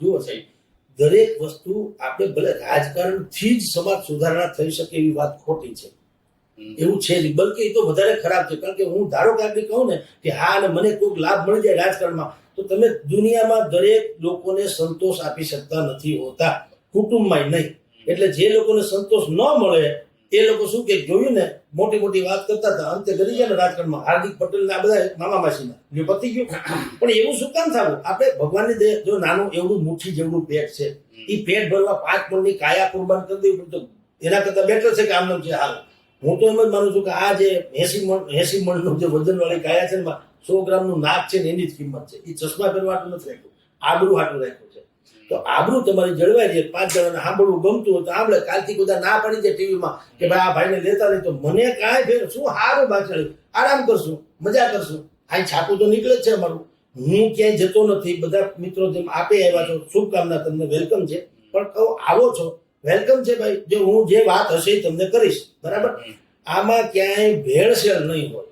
જુઓ સાહેબ દરેક વસ્તુ આપણે ભલે રાજકારણથી જ સમાજ સુધારણા થઈ શકે એવી વાત ખોટી છે. એવું છે નહીં બલકે એ તો વધારે ખરાબ છે. કારણ કે હું ધારો કે આપણે કહું ને કે હા અને મને કોઈક લાભ મળી જાય રાજકારણમાં તો તમે દુનિયામાં દરેક લોકોને સંતોષ આપી શકતા નથી હોતા. કુટુંબમાં નહીં. એટલે જે લોકોને સંતોષ ન મળે એ લોકો શું કે જોયું ને, મોટી મોટી વાત કરતા હતા. અંતે કરી ગયા ને હાર્દિક પટેલ ને આ બધા મામા માસીના જે પતી ગયું. પણ એવું શું કામ થવું આપણે ભગવાનની દે જો નાનું એવડું મુઠ્ઠી જેવડું પેટ છે એ પેટ ભરવા પાંચ મણની કાયા કુરબાન કરી દેવી પડે એના કરતા બેટર છે કે આમ છે હાલ. હું તો એમ જ માનું છું કે આ જે એસી મણ, એસી મણનું જે વજન વાળી કાયા છે એમાં સો ગ્રામનું નાક છે ને એની જ કિંમત છે. એ ચશ્મા પહેરવા નથી રાખ્યું. આબરૂ હાટું રાખ્યું છે. તો આબરૂ તમારી જળવાઈ રહે પાંચ જણાને સાંભળવું ગમતું હોય તો સાંભળે. કાલથી બધા ના પડી જાય ટીવીમાં કે ભાઈ આ ભાઈને લેતા નહીં તો મને કાંઈ ફેર શું સારું બાચડી આરામ કરશું મજા કરશું. આ છાપું તો નીકળે જ છે અમારું. હું ક્યાંય જતો નથી. બધા મિત્રો જેમ આપે આવ્યા છો શુભકામના તમને વેલકમ છે. પણ કહો આવો છો. વેલકમ છે ભાઈ. જો હું જે વાત હશે એ તમને કરીશ. બરાબર? આમાં ક્યાંય ભેળસેળ નહીં હોય.